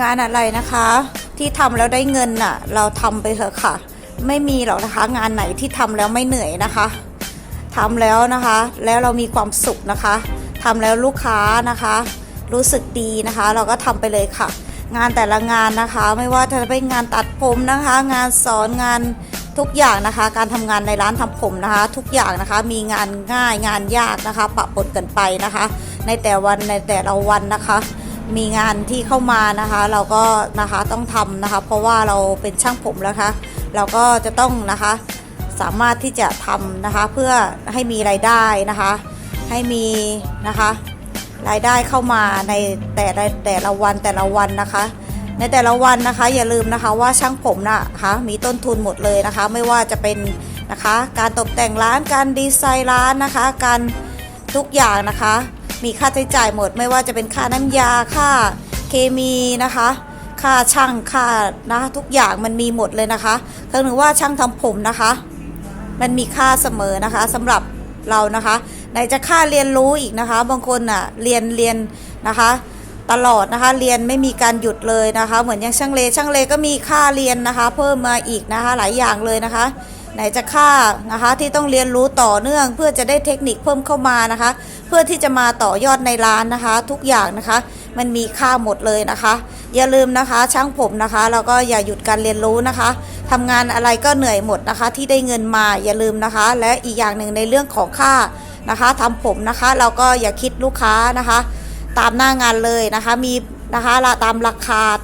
งานอะไรนะคะ ที่ทำแล้วได้เงินน่ะ เราทำไปเถอะค่ะ ไม่มีหรอกนะคะ งานไหนที่ทำแล้วไม่เหนื่อยนะคะทำแล้วนะคะ แล้วเรามีความสุขนะคะทำแล้วลูกค้านะคะ รู้สึกดีนะคะ เราก็ทำไปเลยค่ะ งานแต่ละงานนะคะ ไม่ว่าจะเป็นงานตัดผมนะคะ งานสอนงานทุกอย่างนะคะ การทำงานในร้านทำผมนะคะ ทุกอย่างนะคะ มีงานง่ายงานยากนะคะ ปะปนกันไปนะคะ ในแต่วันในแต่ละวันนะคะ มีงานที่เข้ามานะคะ เราก็นะคะต้องทำนะคะ เพราะว่าเราเป็นช่างผมแล้วคะเราก็จะต้องนะคะสามารถที่จะทำนะคะเพื่อให้มีรายได้นะคะ ให้มีนะคะรายได้เข้ามาในแต่ละแต่ละวันแต่ละวันนะคะ ในแต่ละวันนะคะ อย่าลืมนะคะว่าช่างผมนะคะมีต้นทุนหมดเลยนะคะ ไม่ว่าจะเป็นนะคะ การตกแต่งร้านการดีไซน์ร้านนะคะ การทุกอย่างนะคะ มีค่าใช้จ่ายหมดไม่ว่าจะเป็นค่าน้ำยาค่าเคมีนะคะ ค่าช่างค่านะทุกอย่างมันมีหมดเลยนะคะคือหนึ่งว่าช่างทำผมนะคะ มันมีค่าเสมอนะคะสำหรับเรานะคะไหนจะค่าเรียนรู้อีกนะคะ บางคนอะเรียนเรียนนะคะตลอดนะคะเรียนไม่มีการหยุดเลยนะคะ เหมือนอย่างช่างเลช่างเลก็มีค่าเรียนนะคะ เพิ่มมาอีกนะคะหลายอย่างเลยนะคะ ไหนจะค่านะคะที่ต้องเรียนรู้ต่อเนื่องเพื่อจะได้เทคนิคเพิ่มเข้ามานะคะ พื่อที่จะมาต่อยอดในร้านนะคะ ทุกอย่างนะคะ มันมีค่าหมดเลยนะคะ อย่าลืมนะคะ ช่างผมนะคะแล้วก็อย่าหยุดการเรียนรู้นะคะทำงานอะไรก็เหนื่อยหมดนะคะ ที่ได้เงินมาอย่าลืมนะคะ และอีกอย่างหนึ่งในเรื่องของค่านะคะทำผมนะคะ เราก็อย่าคิดลูกค้านะคะ ตามหน้างานเลยนะคะมีนะคะตามราคา